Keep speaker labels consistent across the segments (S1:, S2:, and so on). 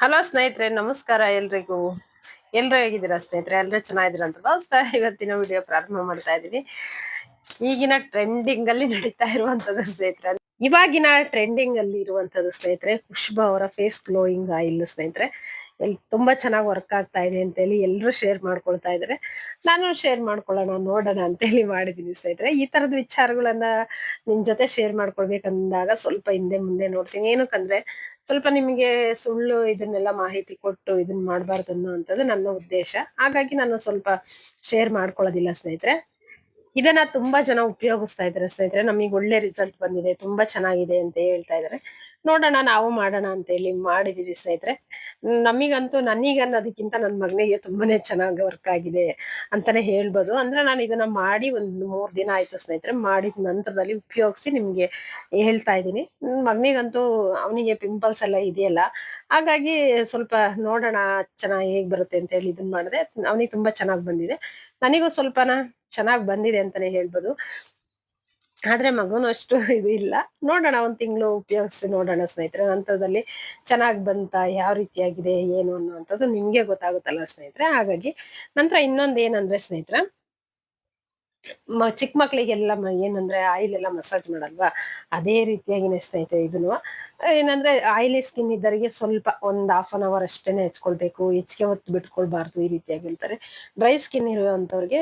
S1: Hello ಸ್ನೇಹಿತರೆ, ನಮಸ್ಕಾರ ಎಲ್ರಿಗೂ. ಎಲ್ರು ಹೇಗಿದ್ದೀರಾ ಸ್ನೇಹಿತರೆ? ಎಲ್ಲರೂ ಚೆನ್ನಾಗಿದ್ದೀರಾ ಅಂತ ಭಾವಿಸ್ತಾ ಇವತ್ತಿನ ವಿಡಿಯೋ ಪ್ರಾರಂಭ ಮಾಡ್ತಾ ಇದ್ದೀನಿ. ಈಗಿನ ಟ್ರೆಂಡಿಂಗ್ ಅಲ್ಲಿ ನಡೀತಾ ಇರುವಂತದ್ದು ಸ್ನೇಹಿತರೆ, ಇವಾಗಿನ ಟ್ರೆಂಡಿಂಗ್ ಅಲ್ಲಿ ಇರುವಂತದ್ದು ಸ್ನೇಹಿತರೆ ಪುಷ್ಪ ಅವರ ಫೇಸ್ ಗ್ಲೋಯಿಂಗ್ ಆಯಿಲ್ ಸ್ನೇಹಿತರೆ. ತುಂಬಾ ಚೆನ್ನಾಗಿ ವರ್ಕ್ ಆಗ್ತಾ ಇದೆ ಅಂತ ಹೇಳಿ ಎಲ್ಲರೂ ಶೇರ್ ಮಾಡ್ಕೊಳ್ತಾ ಇದ್ರೆ. ನಾನು ಶೇರ್ ಮಾಡ್ಕೊಳ್ಳೋಣ, ನೋಡೋಣ ಅಂತ ಹೇಳಿ ಮಾಡಿದೀನಿ ಸ್ನೇಹಿತರೆ. ಈ ತರದ ವಿಚಾರಗಳನ್ನ ನಿಮ್ ಜೊತೆ ಶೇರ್ ಮಾಡ್ಕೊಳ್ಬೇಕಂದಾಗ ಸ್ವಲ್ಪ ಹಿಂದೆ ಮುಂದೆ ನೋಡ್ತೀನಿ. ಏನಕ್ಕಂದ್ರೆ ಸ್ವಲ್ಪ ನಿಮಗೆ ಸುಳ್ಳು ಇದನ್ನೆಲ್ಲ ಮಾಹಿತಿ ಕೊಟ್ಟು ಇದನ್ನ ಮಾಡಬಾರ್ದು ಅನ್ನೋಂಥದ್ದು ನನ್ನ ಉದ್ದೇಶ. ಹಾಗಾಗಿ ನಾನು ಸ್ವಲ್ಪ ಶೇರ್ ಮಾಡ್ಕೊಳ್ಳೋದಿಲ್ಲ ಸ್ನೇಹಿತರೆ. ಇದನ್ನ ತುಂಬಾ ಜನ ಉಪಯೋಗಿಸ್ತಾ ಇದ್ದಾರೆ ಸ್ನೇಹಿತರೆ. ನಮಗೆ ಒಳ್ಳೆ ರಿಸಲ್ಟ್ ಬಂದಿದೆ, ತುಂಬಾ ಚೆನ್ನಾಗಿದೆ ಅಂತ ಹೇಳ್ತಾ ಇದಾರೆ. ನೋಡೋಣ, ನಾವು ಮಾಡೋಣ ಅಂತ ಹೇಳಿ ಮಾಡಿದೀವಿ ಸ್ನೇಹಿತರೆ. ನಮಗಂತೂ ನನಗೆ ಅನ್ನೋದಕ್ಕಿಂತ ನನ್ನ ಮಗನಿಗೆ ತುಂಬಾನೇ ಚೆನ್ನಾಗಿ ವರ್ಕ್ ಆಗಿದೆ ಅಂತಾನೆ ಹೇಳ್ಬೋದು. ಅಂದ್ರೆ ನಾನು ಇದನ್ನ ಮಾಡಿ ಒಂದು ಮೂರು ದಿನ ಆಯ್ತು ಸ್ನೇಹಿತರೆ, ಮಾಡಿದ ನಂತರದಲ್ಲಿ ಉಪಯೋಗಿಸಿ ನಿಮ್ಗೆ ಹೇಳ್ತಾ ಇದ್ದೀನಿ. ಮಗನಿಗಂತೂ ಅವನಿಗೆ ಪಿಂಪಲ್ಸ್ ಎಲ್ಲ ಇದೆಯಲ್ಲ, ಹಾಗಾಗಿ ಸ್ವಲ್ಪ ನೋಡೋಣ ಚೆನ್ನಾಗಿ ಹೇಗ್ ಬರುತ್ತೆ ಅಂತ ಹೇಳಿ ಇದನ್ನ ಮಾಡಿದೆ. ಅವನಿಗೆ ತುಂಬಾ ಚೆನ್ನಾಗಿ ಬಂದಿದೆ. ನನಗೂ ಸ್ವಲ್ಪನ ಚೆನ್ನಾಗ್ ಬಂದಿದೆ ಅಂತಾನೆ ಹೇಳ್ಬೋದು. ಆದ್ರೆ ಮಗುನು ಅಷ್ಟು ಇದು ಇಲ್ಲ. ನೋಡೋಣ, ಒಂದ್ ತಿಂಗಳು ಉಪಯೋಗಿಸಿ ನೋಡೋಣ ಸ್ನೇಹಿತರೆ. ನಂತರದಲ್ಲಿ ಚೆನ್ನಾಗ್ ಬಂತ, ಯಾವ ರೀತಿಯಾಗಿದೆ, ಏನು ಅನ್ನುವಂಥದ್ದು ನಿಮ್ಗೆ ಗೊತ್ತಾಗುತ್ತಲ್ಲ ಸ್ನೇಹಿತರೆ. ಹಾಗಾಗಿ ನಂತರ ಇನ್ನೊಂದ್ ಏನಂದ್ರೆ ಸ್ನೇಹಿತರೆ ಚಿಕ್ಕ ಮಕ್ಳಿಗೆಲ್ಲ ಮ, ಏನಂದ್ರೆ ಆಯಿಲ್ ಎಲ್ಲ ಮಸಾಜ್ ಮಾಡಲ್ವಾ? ಅದೇ ರೀತಿಯಾಗಿ ಸ್ನೇಹಿತರೆ ಇದನ್ನು. ಏನಂದ್ರೆ ಆಯಿಲಿ ಸ್ಕಿನ್ ಇದ್ದವರಿಗೆ ಸ್ವಲ್ಪ ಒಂದು ಹಾಫ್ ಅನ್ ಅವರ್ ಅಷ್ಟೇನೆ ಹಚ್ಕೊಳ್ಬೇಕು ಹೆಚ್ಚಿಗೆ ಹೊತ್ತು ಬಿಟ್ಕೊಳ್ಬಾರ್ದು ಈ ರೀತಿಯಾಗಿ ಹೇಳ್ತಾರೆ ಡ್ರೈ ಸ್ಕಿನ್ ಇರುವಂತವ್ರಿಗೆ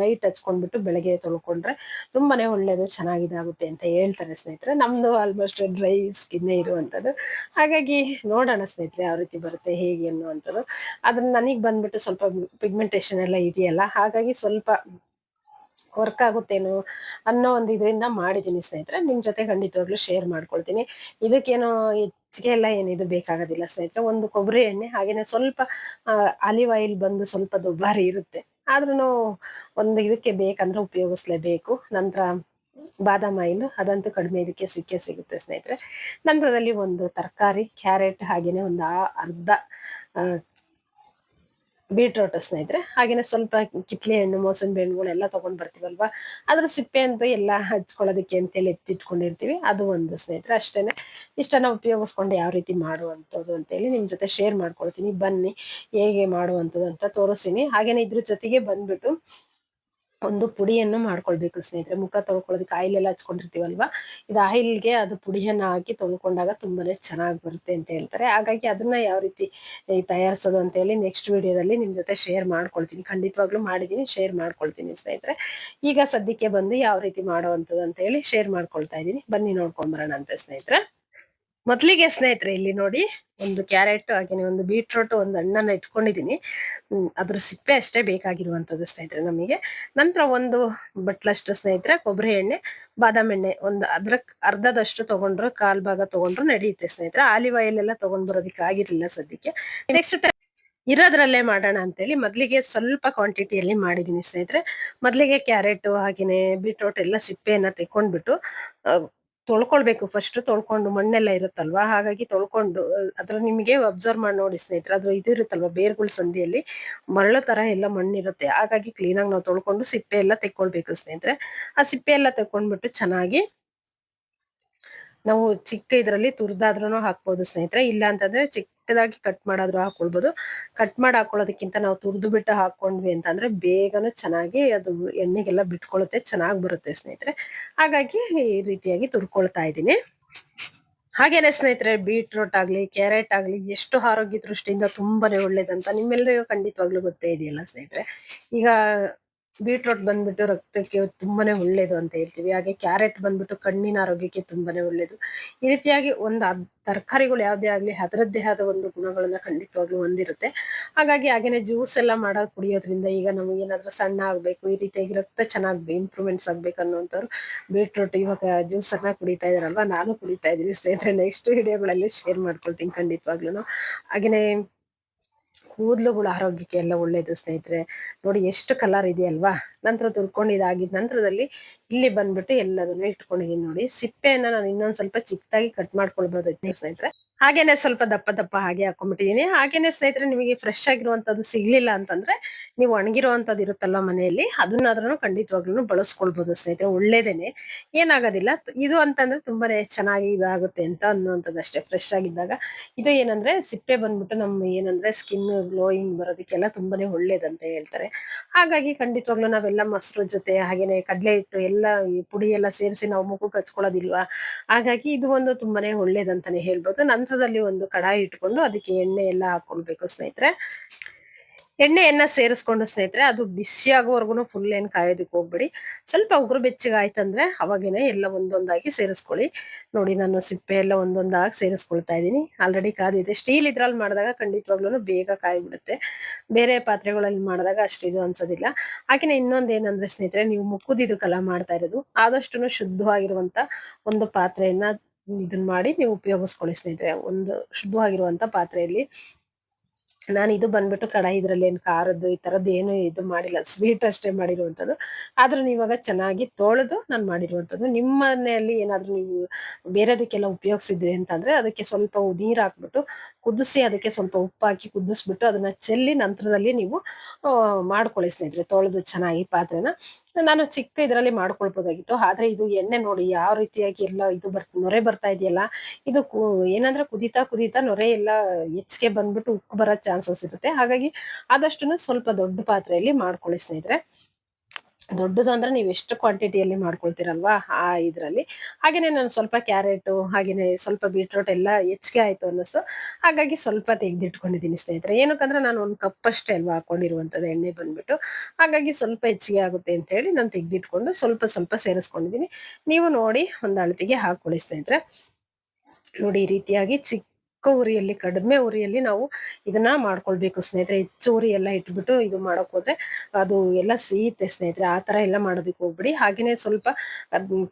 S1: ನೈಟ್ ಹಚ್ಕೊಂಡ್ಬಿಟ್ಟು ಬೆಳಗ್ಗೆ ತೊಳ್ಕೊಂಡ್ರೆ ತುಂಬಾನೇ ಒಳ್ಳೇದು, ಚೆನ್ನಾಗಿದಾಗುತ್ತೆ ಅಂತ ಹೇಳ್ತಾರೆ ಸ್ನೇಹಿತರೆ. ನಮ್ದು ಆಲ್ಮೋಸ್ಟ್ ಡ್ರೈ ಸ್ಕಿನ್ ಇರುವಂಥದ್ದು ಹಾಗಾಗಿ ನೋಡೋಣ ಸ್ನೇಹಿತರೆ ಯಾವ ರೀತಿ ಬರುತ್ತೆ, ಹೇಗೆ ಅನ್ನುವಂಥದ್ದು. ಅದನ್ನ ನನಗೆ ಬಂದ್ಬಿಟ್ಟು ಸ್ವಲ್ಪ ಪಿಗ್ಮೆಂಟೇಶನ್ ಎಲ್ಲ ಇದೆಯಲ್ಲ, ಹಾಗಾಗಿ ಸ್ವಲ್ಪ ವರ್ಕ್ ಆಗುತ್ತೇನೋ ಅನ್ನೋ ಒಂದು ಇದರಿಂದ ಮಾಡಿದ್ದೀನಿ ಸ್ನೇಹಿತರೆ. ನಿಮ್ಮ ಜೊತೆ ಖಂಡಿತವಾಗ್ಲೂ ಶೇರ್ ಮಾಡ್ಕೊಳ್ತೀನಿ. ಇದಕ್ಕೇನೋ ಹೆಚ್ಚಿಗೆ ಎಲ್ಲ ಏನಿದು ಬೇಕಾಗೋದಿಲ್ಲ ಸ್ನೇಹಿತರೆ. ಒಂದು ಕೊಬ್ಬರಿ ಎಣ್ಣೆ ಹಾಗೇನೆ ಸ್ವಲ್ಪ ಆಲಿವ್ ಆಯಿಲ್ ಬಂದು ಸ್ವಲ್ಪ ದುಬಾರಿ ಇರುತ್ತೆ. ಆದ್ರೂ ಒಂದು ಇದಕ್ಕೆ ಬೇಕಂದ್ರೆ ಉಪಯೋಗಿಸ್ಲೇಬೇಕು. ನಂತರ ಬಾದಾಮ್ ಆಯಿಲ್ ಅದಂತೂ ಕಡಿಮೆ ಇದಕ್ಕೆ ಸಿಕ್ಕೇ ಸಿಗುತ್ತೆ ಸ್ನೇಹಿತರೆ. ನಂತರದಲ್ಲಿ ಒಂದು ತರಕಾರಿ, ಕ್ಯಾರೆಟ್ ಹಾಗೇನೆ ಒಂದು ಅರ್ಧ ಬೀಟ್ರೋಟ್ ಸ್ನೇಹಿತರೆ, ಹಾಗೇನೆ ಸ್ವಲ್ಪ ಕಿತ್ಲೆ ಹಣ್ಣು, ಮೋಸಂಬಿ ಹಣ್ಣುಗಳೆಲ್ಲ ತಗೊಂಡ್ ಬರ್ತೀವಲ್ವಾ? ಅದ್ರ ಸಿಪ್ಪೆ ಅಂತ ಎಲ್ಲ ಹಚ್ಕೊಳ್ಳೋದಕ್ಕೆ ಅಂತೇಳಿ ಎತ್ತಿಟ್ಕೊಂಡಿರ್ತೀವಿ. ಅದು ಒಂದು ಸ್ನೇಹಿತರೆ, ಅಷ್ಟೇನೆ. ಇಷ್ಟನ್ನ ಉಪಯೋಗಿಸ್ಕೊಂಡು ಯಾವ ರೀತಿ ಮಾಡುವಂಥದ್ದು ಅಂತೇಳಿ ನಿಮ್ ಜೊತೆ ಶೇರ್ ಮಾಡ್ಕೊಳ್ತೀನಿ. ಬನ್ನಿ, ಹೇಗೆ ಮಾಡುವಂಥದ್ದು ಅಂತ ತೋರಿಸ್ತೀನಿ. ಹಾಗೇನೆ ಇದ್ರ ಜೊತೆಗೆ ಬಂದ್ಬಿಟ್ಟು ಒಂದು ಪುಡಿಯನ್ನು ಮಾಡ್ಕೊಳ್ಬೇಕು ಸ್ನೇಹಿತರೆ. ಮುಖ ತೊಳ್ಕೊಳ್ಳೋದಕ್ಕೆ ಆಯಿಲ್ ಎಲ್ಲ ಹಚ್ಕೊಂಡಿರ್ತೀವಲ್ವಾ? ಇದು ಆಯಿಲ್ಗೆ ಅದು ಪುಡಿಯನ್ನು ಹಾಕಿ ತೊಳ್ಕೊಂಡಾಗ ತುಂಬಾನೇ ಚೆನ್ನಾಗಿ ಬರುತ್ತೆ ಅಂತ ಹೇಳ್ತಾರೆ. ಹಾಗಾಗಿ ಅದನ್ನ ಯಾವ ರೀತಿ ತಯಾರಿಸೋದು ಅಂತ ಹೇಳಿ ನೆಕ್ಸ್ಟ್ ವಿಡಿಯೋದಲ್ಲಿ ನಿಮ್ಮ ಜೊತೆ ಶೇರ್ ಮಾಡ್ಕೊಳ್ತೀನಿ. ಖಂಡಿತವಾಗ್ಲೂ ಮಾಡಿದೀನಿ ಶೇರ್ ಮಾಡ್ಕೊಳ್ತೀನಿ ಸ್ನೇಹಿತರೆ. ಈಗ ಸದ್ಯಕ್ಕೆ ಬಂದು ಯಾವ ರೀತಿ ಮಾಡುವಂಥದ್ದು ಅಂತ ಹೇಳಿ ಶೇರ್ ಮಾಡ್ಕೊಳ್ತಾ ಇದ್ದೀನಿ. ಬನ್ನಿ ನೋಡ್ಕೊಂಡ್ ಬರೋಣ ಅಂತ ಸ್ನೇಹಿತರೆ. ಮೊದ್ಲಿಗೆ ಸ್ನೇಹಿತರೆ, ಇಲ್ಲಿ ನೋಡಿ ಒಂದು ಕ್ಯಾರೆಟ್, ಹಾಗೇನೆ ಒಂದು ಬೀಟ್ರೂಟ್, ಒಂದು ಹಣ್ಣನ್ನ ಇಟ್ಕೊಂಡಿದೀನಿ ಹ್ಮ್, ಅದ್ರ ಸಿಪ್ಪೆ ಅಷ್ಟೇ ಬೇಕಾಗಿರುವಂತದ್ದು ಸ್ನೇಹಿತರೆ ನಮಗೆ. ನಂತರ ಒಂದು ಬಟ್ಲಷ್ಟು ಸ್ನೇಹಿತರೆ, ಕೊಬ್ಬರಿ ಎಣ್ಣೆ, ಬಾದಾಮಿ ಎಣ್ಣೆ, ಒಂದು ಅದ್ರ ಅರ್ಧದಷ್ಟು ತಗೊಂಡ್ರು, ಕಾಲ್ ಭಾಗ ತಗೊಂಡ್ರು ನಡೆಯುತ್ತೆ ಸ್ನೇಹಿತರೆ. ಆಲಿವ್ ಆಯಿಲ್ ಎಲ್ಲ ತಗೊಂಡ್ ಬರೋದಕ್ಕೆ ಆಗಿರ್ಲಿಲ್ಲ ಸದ್ಯಕ್ಕೆ. ನೆಕ್ಸ್ಟ್ ಇರೋದ್ರಲ್ಲೇ ಮಾಡೋಣ ಅಂತೇಳಿ ಮೊದ್ಲಿಗೆ ಸ್ವಲ್ಪ ಕ್ವಾಂಟಿಟಿಯಲ್ಲಿ ಮಾಡಿದೀನಿ ಸ್ನೇಹಿತರೆ. ಮೊದ್ಲಿಗೆ ಕ್ಯಾರೆಟ್, ಹಾಗೇನೆ ಬೀಟ್ರೋಟ್ ಎಲ್ಲ ಸಿಪ್ಪೆಯನ್ನ ತೆಕ್ಕೊಂಡ್ಬಿಟ್ಟು ತೊಳ್ಕೊಳ್ಬೇಕು. ಫಸ್ಟ್ ತೊಳ್ಕೊಂಡು ಮಣ್ಣೆಲ್ಲ ಇರುತ್ತಲ್ವಾ? ಹಾಗಾಗಿ ತೊಳ್ಕೊಂಡು ಅದ್ರ ನಿಮಗೆ ಅಬ್ಸರ್ವ್ ಮಾಡಿ ನೋಡಿ ಸ್ನೇಹಿತರೆ ಅದ್ರ ಇದು ಇರುತ್ತಲ್ವಾ? ಬೇರ್ಗಳ ಸಂದಿಯಲ್ಲಿ ಮರಳು ತರ ಎಲ್ಲ ಮಣ್ಣಿರುತ್ತೆ. ಹಾಗಾಗಿ ಕ್ಲೀನ್ ಆಗಿ ನಾವು ತೊಳ್ಕೊಂಡು ಸಿಪ್ಪೆ ಎಲ್ಲ ತೆಕ್ಕೊಳ್ಬೇಕು ಸ್ನೇಹಿತರೆ. ಆ ಸಿಪ್ಪೆ ಎಲ್ಲ ತೆಕ್ಕೊಂಡ್ಬಿಟ್ಟು ಚೆನ್ನಾಗಿ ನಾವು ಚಿಕ್ಕ ಇದರಲ್ಲಿ ತುರ್ದಾದ್ರೂ ಹಾಕ್ಬೋದು ಸ್ನೇಹಿತರೆ. ಇಲ್ಲ ಅಂತಂದ್ರೆ ಚಿಕ್ಕದಾಗಿ ಕಟ್ ಮಾಡಾದ್ರೂ ಹಾಕೊಳ್ಬೋದು. ಕಟ್ ಮಾಡಿ ಹಾಕೊಳ್ಳೋದಕ್ಕಿಂತ ನಾವು ತುರಿದು ಬಿಟ್ಟು ಹಾಕೊಂಡ್ವಿ ಅಂತಂದ್ರೆ ಬೇಗನೂ ಚೆನ್ನಾಗಿ ಅದು ಎಣ್ಣೆಗೆಲ್ಲ ಬಿಟ್ಕೊಳ್ಳುತ್ತೆ ಚೆನ್ನಾಗಿ ಬರುತ್ತೆ ಸ್ನೇಹಿತರೆ. ಹಾಗಾಗಿ ಈ ರೀತಿಯಾಗಿ ತುರ್ಕೊಳ್ತಾ ಇದ್ದೀನಿ. ಹಾಗೇನೆ ಸ್ನೇಹಿತರೆ, ಬೀಟ್ರೂಟ್ ಆಗ್ಲಿ, ಕ್ಯಾರೆಟ್ ಆಗ್ಲಿ, ಎಷ್ಟು ಆರೋಗ್ಯ ದೃಷ್ಟಿಯಿಂದ ತುಂಬಾನೇ ಒಳ್ಳೇದಂತ ನಿಮ್ಮೆಲ್ಲರಿಗೂ ಖಂಡಿತವಾಗ್ಲೂ ಗೊತ್ತೇ ಇದೆಯಲ್ಲ ಸ್ನೇಹಿತರೆ. ಈಗ ಬೀಟ್ರೂಟ್ ಬಂದ್ಬಿಟ್ಟು ರಕ್ತಕ್ಕೆ ತುಂಬಾನೇ ಒಳ್ಳೇದು ಅಂತ ಹೇಳ್ತೀವಿ. ಹಾಗೆ ಕ್ಯಾರೆಟ್ ಬಂದ್ಬಿಟ್ಟು ಕಣ್ಣಿನ ಆರೋಗ್ಯಕ್ಕೆ ತುಂಬಾನೇ ಒಳ್ಳೇದು. ಈ ರೀತಿಯಾಗಿ ಒಂದು ತರಕಾರಿಗಳು ಯಾವ್ದೇ ಆಗ್ಲಿ ಅದರದ್ದೇ ಆದ ಒಂದು ಗುಣಗಳನ್ನ ಖಂಡಿತವಾಗ್ಲೂ ಹೊಂದಿರುತ್ತೆ. ಹಾಗಾಗಿ ಹಾಗೇನೆ ಜ್ಯೂಸ್ ಎಲ್ಲ ಮಾಡೋದು ಕುಡಿಯೋದ್ರಿಂದ ಈಗ ನಮಗೆ ಏನಾದ್ರೂ ಸಣ್ಣ ಆಗ್ಬೇಕು, ಈ ರೀತಿಯಾಗಿ ರಕ್ತ ಚೆನ್ನಾಗಿ ಇಂಪ್ರೂವ್ಮೆಂಟ್ಸ್ ಆಗ್ಬೇಕು ಅನ್ನೋಂಥವ್ರು ಬೀಟ್ರೋಟ್ ಇವಾಗ ಜ್ಯೂಸ್ ಅನ್ನ ಕುಡಿತಾ ಇದಾರಲ್ವಾ? ನಾನು ಕುಡಿತಾ ಇದ್ದೀನಿ. ಸ್ನೇಹಿತರೆ ನೆಕ್ಸ್ಟ್ ವಿಡಿಯೋಗಳಲ್ಲಿ ಶೇರ್ ಮಾಡ್ಕೊಳ್ತೀನಿ ಖಂಡಿತವಾಗ್ಲೂ ಹಾಗೇನೆ ಕೂದಲುಗಳು ಆರೋಗ್ಯಕ್ಕೆ ಎಲ್ಲ ಒಳ್ಳೇದು ಸ್ನೇಹಿತರೆ. ನೋಡಿ ಎಷ್ಟು ಕಲರ್ ಇದೆಯಲ್ವಾ? ನಂತರ ತುರ್ಕೊಂಡು ಇದಾಗಿದ್ದ ನಂತರದಲ್ಲಿ ಇಲ್ಲಿ ಬಂದ್ಬಿಟ್ಟು ಎಲ್ಲದನ್ನ ಇಟ್ಕೊಂಡಿದೀನಿ ನೋಡಿ. ಸಿಪ್ಪೆಯನ್ನ ನಾನು ಇನ್ನೊಂದ್ ಸ್ವಲ್ಪ ಚಿಕ್ಕದಾಗಿ ಕಟ್ ಮಾಡ್ಕೊಳ್ಬಹುದು ಸ್ನೇಹಿತರೆ. ಹಾಗೇನೆ ಸ್ವಲ್ಪ ದಪ್ಪ ದಪ್ಪ ಹಾಗೆ ಹಾಕೊಂಡ್ಬಿಟ್ಟಿದೀನಿ. ಹಾಗೇನೆ ಸ್ನೇಹಿತರೆ ನಿಮಗೆ ಫ್ರೆಶ್ ಆಗಿರುವಂತದ್ದು ಸಿಗ್ಲಿಲ್ಲ ಅಂತಂದ್ರೆ ನೀವು ಒಣಗಿರುವಂತದ್ದು ಇರುತ್ತಲ್ಲ ಮನೆಯಲ್ಲಿ ಅದನ್ನಾದ್ರೂ ಖಂಡಿತವಾಗ್ಲೂ ಬಳಸ್ಕೊಳ್ಬಹುದು ಸ್ನೇಹಿತರೆ. ಒಳ್ಳೇದೇನೆ. ಏನಾಗೋದಿಲ್ಲ. ಇದು ಅಂತಂದ್ರೆ ತುಂಬಾನೇ ಚೆನ್ನಾಗಿ ಇದಾಗುತ್ತೆ ಅಂತ ಅನ್ನುವಂಥದ್ದು ಅಷ್ಟೇ. ಫ್ರೆಶ್ ಆಗಿದ್ದಾಗ ಇದು ಏನಂದ್ರೆ ಸಿಪ್ಪೆ ಬಂದ್ಬಿಟ್ಟು ನಮ್ಮ ಏನಂದ್ರೆ ಸ್ಕಿನ್ ಗ್ಲೋಯಿಂಗ್ ಬರೋದಕ್ಕೆಲ್ಲ ತುಂಬಾನೇ ಒಳ್ಳೇದಂತ ಹೇಳ್ತಾರೆ. ಹಾಗಾಗಿ ಖಂಡಿತವಾಗ್ಲೂ ನಾವೆಲ್ಲ ಮೊಸರು ಜೊತೆ ಹಾಗೇನೆ ಕಡಲೆ ಹಿಟ್ಟು ಈ ಪುಡಿ ಎಲ್ಲ ಸೇರಿಸಿ ನಾವು ಮುಖಕ್ಕೆ ಹಚ್ಕೊಳ್ಳೋದಿಲ್ವಾ ಹಾಗಾಗಿ ಇದು ಒಂದು ತುಂಬಾನೇ ಒಳ್ಳೇದಂತಾನೆ ಹೇಳ್ಬೋದು. ನಂತರದಲ್ಲಿ ಒಂದು ಕಡಾಯಿ ಇಟ್ಕೊಂಡು ಅದಕ್ಕೆ ಎಣ್ಣೆ ಎಲ್ಲ ಹಾಕೊಳ್ಬೇಕು ಸ್ನೇಹಿತರೆ. ಎಣ್ಣೆಯನ್ನ ಸೇರಿಸ್ಕೊಂಡು ಸ್ನೇಹಿತರೆ, ಅದು ಬಿಸಿ ಆಗೋವರೆಗೂ ಫುಲ್ ಏನ್ ಕಾಯೋದಕ್ಕೆ ಹೋಗ್ಬೇಡಿ. ಸ್ವಲ್ಪ ಉಗುರು ಬೆಚ್ಚಗಾಯ್ತಂದ್ರೆ ಅವಾಗೇನೆ ಎಲ್ಲ ಒಂದೊಂದಾಗಿ ಸೇರಿಸ್ಕೊಳ್ಳಿ. ನೋಡಿ ನಾನು ಸಿಪ್ಪೆ ಎಲ್ಲ ಒಂದೊಂದಾಗಿ ಸೇರಿಸ್ಕೊಳ್ತಾ ಇದ್ದೀನಿ. ಆಲ್ರೆಡಿ ಕಾದಿದೆ. ಸ್ಟೀಲ್ ಇದ್ರಲ್ಲಿ ಮಾಡಿದಾಗ ಖಂಡಿತವಾಗ್ಲೂ ಬೇಗ ಕಾಯ್ಬಿಡುತ್ತೆ. ಬೇರೆ ಪಾತ್ರೆಗಳಲ್ಲಿ ಮಾಡಿದಾಗ ಅಷ್ಟಿದು ಅನ್ಸೋದಿಲ್ಲ. ಹಾಗೆನೆ ಇನ್ನೊಂದು ಏನಂದ್ರೆ ಸ್ನೇಹಿತರೆ, ನೀವು ಮುಕ್ಕುದಿದಕ್ಕೆಲ್ಲ ಮಾಡ್ತಾ ಇರೋದು. ಆದಷ್ಟು ಶುದ್ಧವಾಗಿರುವಂತ ಒಂದು ಪಾತ್ರೆಯನ್ನ ಇದನ್ನ ಮಾಡಿ ನೀವು ಉಪಯೋಗಿಸ್ಕೊಳ್ಳಿ ಸ್ನೇಹಿತರೆ. ಒಂದು ಶುದ್ಧವಾಗಿರುವಂತ ಪಾತ್ರೆಯಲ್ಲಿ. ನಾನು ಇದು ಬಂದ್ಬಿಟ್ಟು ಕಡಾಯಿ ಇದ್ರಲ್ಲಿ ಏನು ಖಾರದ್ದು, ಈ ತರದ್ದು ಏನು ಇದು ಮಾಡಿಲ್ಲ ಸ್ವೀಟ್ ಅಷ್ಟೇ ಮಾಡಿರುವಂಥದ್ದು. ಆದ್ರೂ ಇವಾಗ ಚೆನ್ನಾಗಿ ತೊಳೆದು ನಾನು ಮಾಡಿರುವಂಥದ್ದು. ನಿಮ್ಮ ಮನೆಯಲ್ಲಿ ಏನಾದ್ರೂ ನೀವು ಬೇರೆದಕ್ಕೆಲ್ಲ ಉಪಯೋಗಿಸಿದ್ರಿ ಅಂತಂದ್ರೆ ಅದಕ್ಕೆ ಸ್ವಲ್ಪ ನೀರ್ ಹಾಕ್ಬಿಟ್ಟು ಕುದಿಸಿ ಅದಕ್ಕೆ ಸ್ವಲ್ಪ ಉಪ್ಪು ಹಾಕಿ ಕುದಿಸ್ಬಿಟ್ಟು ಅದನ್ನ ಚೆಲ್ಲಿ ನಂತರದಲ್ಲಿ ನೀವು ಮಾಡ್ಕೊಳ್ಳಿ ಸ್ನೇಹಿತರೆ, ತೊಳೆದು ಚೆನ್ನಾಗಿ ಪಾತ್ರೆನ. ನಾನು ಚಿಕ್ಕ ಇದರಲ್ಲಿ ಮಾಡ್ಕೊಳ್ಬೋದಾಗಿತ್ತು. ಆದ್ರೆ ಇದು ಎಣ್ಣೆ ನೋಡಿ ಯಾವ ರೀತಿಯಾಗಿ ಎಲ್ಲ ಇದು ಬರ್ತ, ನೊರೆ ಬರ್ತಾ ಇದೆಯಲ್ಲ, ಇದು ಏನಂದ್ರೆ ಕುದಿತಾ ಕುದಿತಾ ನೊರೆ ಎಲ್ಲ ಹೆಚ್ಚಿಗೆ ಬಂದ್ಬಿಟ್ಟು ಉಕ್ಕು ಬರೋ ಚಾನ್ಸಸ್ ಇರುತ್ತೆ. ಹಾಗಾಗಿ ಆದಷ್ಟು ಸ್ವಲ್ಪ ದೊಡ್ಡ ಪಾತ್ರೆಯಲ್ಲಿ ಮಾಡ್ಕೊಳ್ಳಿ ಸ್ನೇಹಿತರೆ. ದೊಡ್ಡದು ಅಂದ್ರೆ ನೀವು ಎಷ್ಟು ಕ್ವಾಂಟಿಟಿಯಲ್ಲಿ ಮಾಡ್ಕೊಳ್ತೀರಲ್ವಾ ಆ ಇದ್ರಲ್ಲಿ. ಹಾಗೇನೆ ನಾನು ಸ್ವಲ್ಪ ಕ್ಯಾರೆಟ್, ಹಾಗೇನೆ ಸ್ವಲ್ಪ ಬೀಟ್ರೋಟ್ ಎಲ್ಲ ಹೆಚ್ಚಿಗೆ ಆಯ್ತು ಅನ್ನಿಸ್ತು. ಹಾಗಾಗಿ ಸ್ವಲ್ಪ ತೆಗೆದಿಟ್ಕೊಂಡಿದ್ದೀನಿ ಸ್ನೇಹಿತರೆ. ಏನಕ್ಕಂದ್ರೆ ನಾನು ಒಂದು ಕಪ್ ಅಷ್ಟೇ ಅಲ್ವಾ ಹಾಕೊಂಡಿರುವಂಥದ್ದು, ಎಣ್ಣೆ ಬಂದ್ಬಿಟ್ಟು. ಹಾಗಾಗಿ ಸ್ವಲ್ಪ ಹೆಚ್ಚಿಗೆ ಆಗುತ್ತೆ ಅಂತ ಹೇಳಿ ನಾನು ತೆಗೆದಿಟ್ಕೊಂಡು ಸ್ವಲ್ಪ ಸ್ವಲ್ಪ ಸೇರಿಸ್ಕೊಂಡಿದ್ದೀನಿ. ನೀವು ನೋಡಿ ಒಂದು ಅಳತೆಗೆ ಹಾಕೊಳ್ಳಿ ಸ್ನೇಹಿತರೆ. ನೋಡಿ ಈ ರೀತಿಯಾಗಿ ಚಿಕ್ಕ ಚಿಕ್ಕ ಉರಿಯಲ್ಲಿ, ಕಡಿಮೆ ಉರಿಯಲ್ಲಿ ನಾವು ಇದನ್ನ ಮಾಡ್ಕೊಳ್ಬೇಕು. ಸ್ನೇಹಿತರೆ, ಹೆಚ್ಚು ಉರಿ ಎಲ್ಲ ಇಟ್ಬಿಟ್ಟು ಇದು ಮಾಡಕ್ ಹೋದ್ರೆ ಅದು ಎಲ್ಲ ಸಿಹಿತೆ ಸ್ನೇಹಿತರೆ, ಆ ತರ ಎಲ್ಲ ಮಾಡೋದಕ್ಕೆ ಹೋಗ್ಬಿಡಿ. ಹಾಗೇನೆ ಸ್ವಲ್ಪ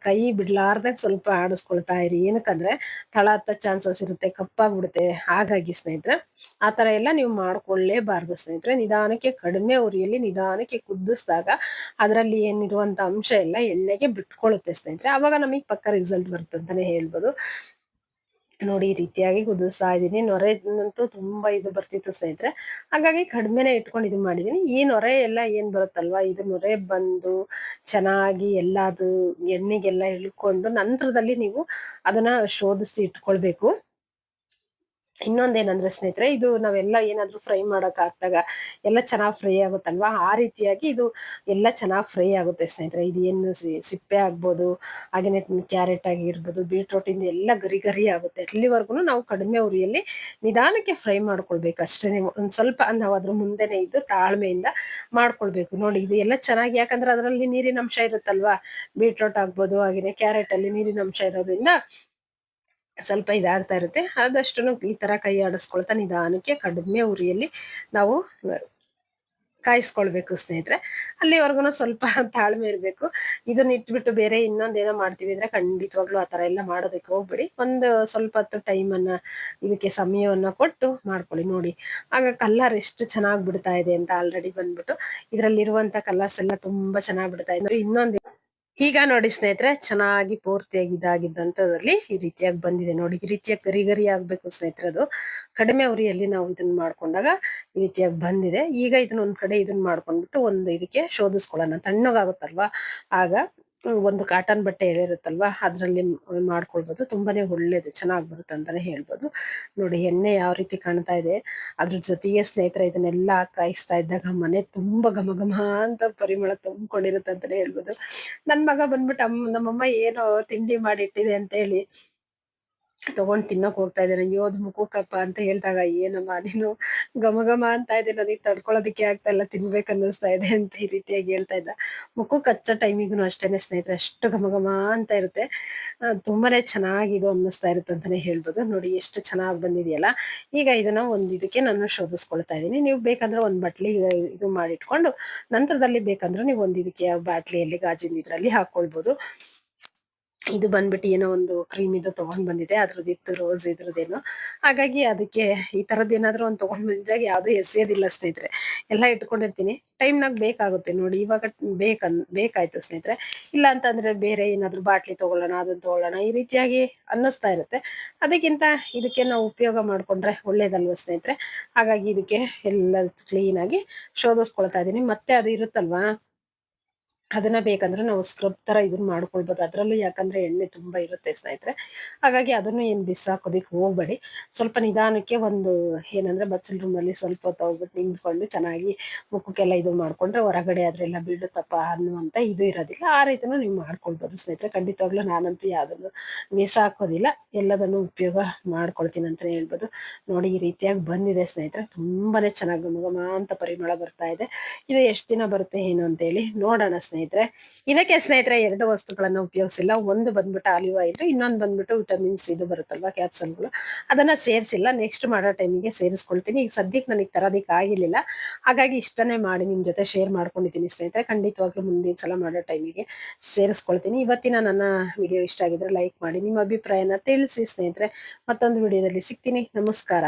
S1: ಕೈ ಬಿಡ್ಲಾರ್ದೆ ಸ್ವಲ್ಪ ಆಡಿಸ್ಕೊಳ್ತಾ ಇರಿ. ಏನಕ್ಕಂದ್ರೆ ತಳ ಹತ್ತ ಚಾನ್ಸಸ್ ಇರುತ್ತೆ, ಕಪ್ಪಾಗ್ಬಿಡುತ್ತೆ. ಹಾಗಾಗಿ ಸ್ನೇಹಿತರೆ, ಆ ತರ ಎಲ್ಲ ನೀವು ಮಾಡ್ಕೊಳ್ಳೇಬಾರ್ದು ಸ್ನೇಹಿತರೆ. ನಿಧಾನಕ್ಕೆ ಕಡಿಮೆ ಉರಿಯಲ್ಲಿ ನಿಧಾನಕ್ಕೆ ಕುದಿಸಿದಾಗ ಅದರಲ್ಲಿ ಏನಿರುವಂತ ಅಂಶ ಎಲ್ಲ ಎಣ್ಣೆಗೆ ಬಿಟ್ಕೊಳ್ಳುತ್ತೆ ಸ್ನೇಹಿತರೆ. ಅವಾಗ ನಮಗೆ ಪಕ್ಕ ರಿಸಲ್ಟ್ ಬರುತ್ತೆ ಅಂತಾನೆ ಹೇಳ್ಬೋದು. ನೋಡಿ ಈ ರೀತಿಯಾಗಿ ಕುದಿಸ್ತಾ ಇದ್ದೀನಿ. ನೊರೆನಂತೂ ತುಂಬಾ ಇದು ಬರ್ತಿತ್ತು ಸ್ನೇಹಿತರೆ. ಹಾಗಾಗಿ ಕಡಿಮೆನೆ ಇಟ್ಕೊಂಡು ಇದು ಮಾಡಿದೀನಿ ಈ ನೊರೆ ಎಲ್ಲ ಏನ್ ಬರುತ್ತಲ್ವಾ? ಇದು ನೊರೆ ಬಂದು ಚೆನ್ನಾಗಿ ಎಲ್ಲದು ಎಣ್ಣೆಗೆಲ್ಲ ಇಳ್ಕೊಂಡು ನಂತರದಲ್ಲಿ ನೀವು ಅದನ್ನ ಶೋಧಿಸಿ ಇಟ್ಕೊಳ್ಬೇಕು. ಇನ್ನೊಂದೇನಂದ್ರೆ ಸ್ನೇಹಿತರೆ, ಇದು ನಾವೆಲ್ಲ ಏನಾದ್ರೂ ಫ್ರೈ ಮಾಡಕ್ ಹಾಕ್ದಾಗ ಎಲ್ಲ ಚೆನ್ನಾಗಿ ಫ್ರೈ ಆಗುತ್ತಲ್ವಾ? ಆ ರೀತಿಯಾಗಿ ಇದು ಎಲ್ಲ ಚೆನ್ನಾಗಿ ಫ್ರೈ ಆಗುತ್ತೆ ಸ್ನೇಹಿತರೆ. ಇದು ಏನು ಸಿಪ್ಪೆ ಆಗ್ಬೋದು, ಹಾಗೇನೆ ಕ್ಯಾರೆಟ್ ಆಗಿರ್ಬೋದು ಬೀಟ್ರೋಟ್ ಇಂದ ಎಲ್ಲ ಗರಿ ಗರಿ ಆಗುತ್ತೆ. ಅಲ್ಲಿವರೆಗೂ ನಾವು ಕಡಿಮೆ ಉರಿಯಲ್ಲಿ ನಿಧಾನಕ್ಕೆ ಫ್ರೈ ಮಾಡ್ಕೊಳ್ಬೇಕು ಅಷ್ಟೇ. ಒಂದ್ ಸ್ವಲ್ಪ ನಾವು ಅದ್ರ ಮುಂದೆನೆ ಇದ್ದು ತಾಳ್ಮೆಯಿಂದ ಮಾಡ್ಕೊಳ್ಬೇಕು. ನೋಡಿ, ಇದು ಎಲ್ಲ ಚೆನ್ನಾಗಿ, ಯಾಕಂದ್ರೆ ಅದರಲ್ಲಿ ನೀರಿನ ಅಂಶ ಇರುತ್ತಲ್ವಾ? ಬೀಟ್ರೋಟ್ ಆಗ್ಬೋದು, ಹಾಗೇನೆ ಕ್ಯಾರೆಟ್ ಅಲ್ಲಿ ನೀರಿನ ಅಂಶ ಇರೋದ್ರಿಂದ ಸ್ವಲ್ಪ ಇದಾಗ್ತಾ ಇರುತ್ತೆ. ಆದಷ್ಟು ಈ ತರ ಕೈ ಆಡಿಸ್ಕೊಳ್ತಾ ನಿಧಾನಕ್ಕೆ ಕಡಿಮೆ ಉರಿಯಲ್ಲಿ ನಾವು ಕಾಯಿಸ್ಕೊಳ್ಬೇಕು ಸ್ನೇಹಿತರೆ. ಅಲ್ಲಿವರೆಗೂ ಸ್ವಲ್ಪ ತಾಳ್ಮೆ ಇರಬೇಕು. ಇದನ್ನ ಇಟ್ಬಿಟ್ಟು ಬೇರೆ ಇನ್ನೊಂದೇನೋ ಮಾಡ್ತೀವಿ ಅಂದ್ರೆ ಖಂಡಿತವಾಗ್ಲೂ ತರ ಎಲ್ಲ ಮಾಡೋದಕ್ಕೆ ಹೋಗ್ಬೇಡಿ. ಒಂದು ಸ್ವಲ್ಪ ಹೊತ್ತು ಅನ್ನ, ಇದಕ್ಕೆ ಸಮಯವನ್ನ ಕೊಟ್ಟು ಮಾಡ್ಕೊಳ್ಳಿ ನೋಡಿ. ಆಗ ಕಲರ್ ಎಷ್ಟು ಚೆನ್ನಾಗಿ ಬಿಡ್ತಾ ಇದೆ ಅಂತ ಆಲ್ರೆಡಿ ಬಂದ್ಬಿಟ್ಟು. ಇದ್ರಲ್ಲಿರುವಂತ ಕಲರ್ಸ್ ಎಲ್ಲ ತುಂಬಾ ಚೆನ್ನಾಗಿ ಬಿಡ್ತಾ ಇದೆ. ಇನ್ನೊಂದು ಈಗ ನೋಡಿ ಸ್ನೇಹಿತರೆ, ಚೆನ್ನಾಗಿ ಪೂರ್ತಿಯಾಗಿ ಇದಾಗಿದ್ದಂಥದ್ರಲ್ಲಿ ಈ ರೀತಿಯಾಗಿ ಬಂದಿದೆ ನೋಡಿ. ಈ ರೀತಿಯಾಗಿ ಗರಿ ಗರಿ ಆಗ್ಬೇಕು ಸ್ನೇಹಿತರೆ ಅದು. ಕಡಿಮೆ ಉರಿಯಲ್ಲಿ ನಾವು ಇದನ್ನ ಮಾಡ್ಕೊಂಡಾಗ ಈ ರೀತಿಯಾಗಿ ಬಂದಿದೆ. ಈಗ ಇದನ್ನ ಒಂದ್ ಕಡೆ ಇದನ್ನ ಮಾಡ್ಕೊಂಡ್ಬಿಟ್ಟು ಒಂದು ಇದಕ್ಕೆ ಶೋಧಿಸ್ಕೊಳ್ಳೋಣ. ತಣ್ಣಗಾಗುತ್ತಲ್ವಾ? ಆಗ ಒಂದು ಕಾಟನ್ ಬಟ್ಟೆ ಇರುತ್ತಲ್ವಾ ಅದರಲ್ಲಿ ಮಾಡ್ಕೊಳ್ಬೋದು. ತುಂಬಾನೇ ಒಳ್ಳೇದು ಚೆನ್ನಾಗಿ ಬರುತ್ತೆ ಅಂತಾನೆ ಹೇಳ್ಬೋದು. ನೋಡಿ, ಎಣ್ಣೆ ಯಾವ ರೀತಿ ಕಾಣ್ತಾ ಇದೆ, ಅದ್ರ ಜೊತೆಗೆ ಸ್ನೇಹಿತರ, ಇದನ್ನೆಲ್ಲ ಕಾಯಿಸ್ತಾ ಇದ್ದಾಗ ಮನೆ ತುಂಬಾ ಘಮ ಘಮ ಅಂತ ಪರಿಮಳ ತುಂಬಿಕೊಂಡಿರುತ್ತೆ ಅಂತಾನೆ ಹೇಳ್ಬೋದು. ನನ್ ಮಗ ಬಂದ್ಬಿಟ್ಟು ನಮ್ಮಮ್ಮ ಏನೋ ತಿಂಡಿ ಮಾಡಿಟ್ಟಿದೆ ಅಂತ ಹೇಳಿ ತಗೊಂಡ್ ತಿನ್ನಕ್ ಹೋಗ್ತಾ ಇದ್ದೇನೆ. ಯೋದ್ ಮುಖಕ್ಕಪ್ಪ ಅಂತ ಹೇಳ್ದಾಗ, ಏನಮ್ಮ ನೀನು ಘಮ ಘಮ ಅಂತ ಇದೆ ನನಗೆ ತಡ್ಕೊಳ್ಳೋದಕ್ಕೆ ಆಗ್ತಾ ಇಲ್ಲ, ತಿನ್ಬೇಕು ಅನ್ನಿಸ್ತಾ ಇದೆ ಅಂತ ಈ ರೀತಿಯಾಗಿ ಹೇಳ್ತಾ ಇದ್ದ. ಮುಖಕ್ಕೆ ಹಚ್ಚ ಟೈಮಿಗೂ ಅಷ್ಟೇನೆ ಸ್ನೇಹಿತರೆ, ಅಷ್ಟು ಘಮ ಘಮ ಅಂತ ಇರುತ್ತೆ. ತುಂಬಾನೇ ಚೆನ್ನಾಗಿದು ಅನ್ನಿಸ್ತಾ ಇರುತ್ತೆ ಅಂತಾನೆ ಹೇಳ್ಬೋದು. ನೋಡಿ, ಎಷ್ಟು ಚೆನ್ನಾಗಿ ಬಂದಿದೆಯಲ್ಲ. ಈಗ ಇದನ್ನ ಒಂದ್ ಇದಕ್ಕೆ ನಾನು ಶೋಧಿಸ್ಕೊಳ್ತಾ ಇದ್ದೀನಿ. ನೀವು ಬೇಕಂದ್ರೆ ಒಂದ್ ಬಟ್ಲಿ ಇದು ಮಾಡಿಟ್ಕೊಂಡು, ನಂತರದಲ್ಲಿ ಬೇಕಂದ್ರೆ ನೀವು ಒಂದ್ ಇದಕ್ಕೆ ಬಾಟ್ಲಿಯಲ್ಲಿ ಗಾಜಿನ ಇದ್ರಲ್ಲಿ ಹಾಕೊಳ್ಬಹುದು ಇದು ಬಂದ್ಬಿಟ್ಟು ಏನೋ ಒಂದು ಕ್ರೀಮ್ ಇದು ತಗೊಂಡ್ ಬಂದಿದೆ. ಅದ್ರದ್ದು ಇತ್ತು ರೋಸ್ ಇದ್ರದ್ದೇನೋ. ಹಾಗಾಗಿ ಅದಕ್ಕೆ ಈ ತರದ್ ಏನಾದ್ರು ಒಂದು ತಗೊಂಡ್ ಬಂದಿದಾಗ ಯಾವ್ದು ಎಸೆಯೋದಿಲ್ಲ ಸ್ನೇಹಿತರೆ. ಎಲ್ಲ ಇಟ್ಕೊಂಡಿರ್ತೀನಿ. ಟೈಮ್ ಟೈಮ್ನಾಗ ಬೇಕಾಗುತ್ತೆ ನೋಡಿ. ಇವಾಗ ಬೇಕನ್, ಬೇಕಾಯ್ತು ಸ್ನೇಹಿತರೆ. ಇಲ್ಲ ಅಂತಂದ್ರೆ ಬೇರೆ ಏನಾದ್ರು ಬಾಟ್ಲಿ ತಗೊಳ್ಳೋಣ ಅದನ್ನ ತಗೊಳ್ಳೋಣ ಈ ರೀತಿಯಾಗಿ ಅನ್ನಿಸ್ತಾ ಇರುತ್ತೆ. ಅದಕ್ಕಿಂತ ಇದಕ್ಕೆ ನಾವು ಉಪಯೋಗ ಮಾಡ್ಕೊಂಡ್ರೆ ಒಳ್ಳೇದಲ್ವ ಸ್ನೇಹಿತರೆ? ಹಾಗಾಗಿ ಇದಕ್ಕೆ ಎಲ್ಲ ಕ್ಲೀನ್ ಆಗಿ ಶೋಧಿಸ್ಕೊಳ್ತಾ ಇದ್ದೀನಿ. ಮತ್ತೆ ಅದು ಇರುತ್ತಲ್ವಾ? ಅದನ್ನ ಬೇಕಂದ್ರೆ ನಾವು ಸ್ಕ್ರಬ್ ತರ ಇದನ್ನ ಮಾಡ್ಕೊಳ್ಬೋದು. ಅದ್ರಲ್ಲೂ ಯಾಕಂದ್ರೆ ಎಣ್ಣೆ ತುಂಬಾ ಇರುತ್ತೆ ಸ್ನೇಹಿತರೆ. ಹಾಗಾಗಿ ಅದನ್ನು ಏನ್ ಬಿಸಾಕೋದಿಕ್ ಹೋಗ್ಬೇಡಿ. ಸ್ವಲ್ಪ ನಿಧಾನಕ್ಕೆ ಒಂದು ಏನಂದ್ರೆ ಬಚ್ಚಲ್ ರೂಮ್ ಅಲ್ಲಿ ಸ್ವಲ್ಪ ಹೊತ್ತು ಹೋಗ್ಬಿಟ್ಟು ನಿಂತ್ಕೊಂಡು ಚೆನ್ನಾಗಿ ಮುಖಕ್ಕೆಲ್ಲ ಇದು ಮಾಡ್ಕೊಂಡ್ರೆ ಹೊರಗಡೆ ಅದ್ರೆಲ್ಲ ಬೀಳುತ್ತಪ್ಪ ಅನ್ನುವಂತ ಇದು ಇರೋದಿಲ್ಲ. ಆ ರೀತಿನೂ ನೀವು ಮಾಡ್ಕೊಳ್ಬೋದು ಸ್ನೇಹಿತರೆ. ಖಂಡಿತವಾಗ್ಲೂ ನಾನಂತೂ ಯಾವ್ದನ್ನು ಹಾಕೋದಿಲ್ಲ. ಎಲ್ಲದನ್ನು ಉಪಯೋಗ ಮಾಡ್ಕೊಳ್ತೀನಿ ಅಂತಾನೆ ಹೇಳ್ಬೋದು. ನೋಡಿ ಈ ರೀತಿಯಾಗಿ ಬಂದಿದೆ ಸ್ನೇಹಿತರೆ. ತುಂಬಾನೇ ಚೆನ್ನಾಗಿ ಗಮಗಮ ಅಂತ ಪರಿಮಳ ಬರ್ತಾ ಇದೆ. ಇದು ಎಷ್ಟು ದಿನ ಬರುತ್ತೆ, ಏನು ಅಂತ ಹೇಳಿ ನೋಡೋಣ ಸ್ನೇಹಿತರೆ. ಇದಕ್ಕೆ ಸ್ನೇಹಿತರೆ ಎರಡು ವಸ್ತುಗಳನ್ನ ಉಪಯೋಗಿಸಿಲ್ಲ. ಒಂದು ಬಂದ್ಬಿಟ್ಟು ಆಲಿವ್ ಆಯಿಲ್, ಇನ್ನೊಂದು ಬಂದ್ಬಿಟ್ಟು ವಿಟಮಿನ್ಸ್ ಇದು ಬರುತ್ತಲ್ವಾ, ಕ್ಯಾಪ್ಸಲ್ಗಳು. ಅದನ್ನ ಸೇರಿಸಿಲ್ಲ. ನೆಕ್ಸ್ಟ್ ಮಾಡೋ ಟೈಮಿಗೆ ಸೇರಿಸ್ಕೊಳ್ತೀನಿ. ಈಗ ಸದ್ಯಕ್ಕೆ ನನಗೆ ತರೋದಕ್ಕೆ ಆಗಿರ್ಲಿಲ್ಲ. ಹಾಗಾಗಿ ಇಷ್ಟನೇ ಮಾಡಿ ನಿಮ್ ಜೊತೆ ಶೇರ್ ಮಾಡ್ಕೊಂಡಿದ್ದೀನಿ ಸ್ನೇಹಿತರೆ. ಖಂಡಿತವಾಗ್ಲೂ ಮುಂದಿನ ಸಲ ಮಾಡೋ ಟೈಮಿಗೆ ಸೇರಿಸ್ಕೊಳ್ತೀನಿ. ಇವತ್ತಿನ ನನ್ನ ವಿಡಿಯೋ ಇಷ್ಟ ಆಗಿದ್ರೆ ಲೈಕ್ ಮಾಡಿ. ನಿಮ್ಮ ಅಭಿಪ್ರಾಯನ ತಿಳಿಸಿ ಸ್ನೇಹಿತರೆ. ಮತ್ತೊಂದು ವಿಡಿಯೋದಲ್ಲಿ ಸಿಗ್ತೀನಿ. ನಮಸ್ಕಾರ.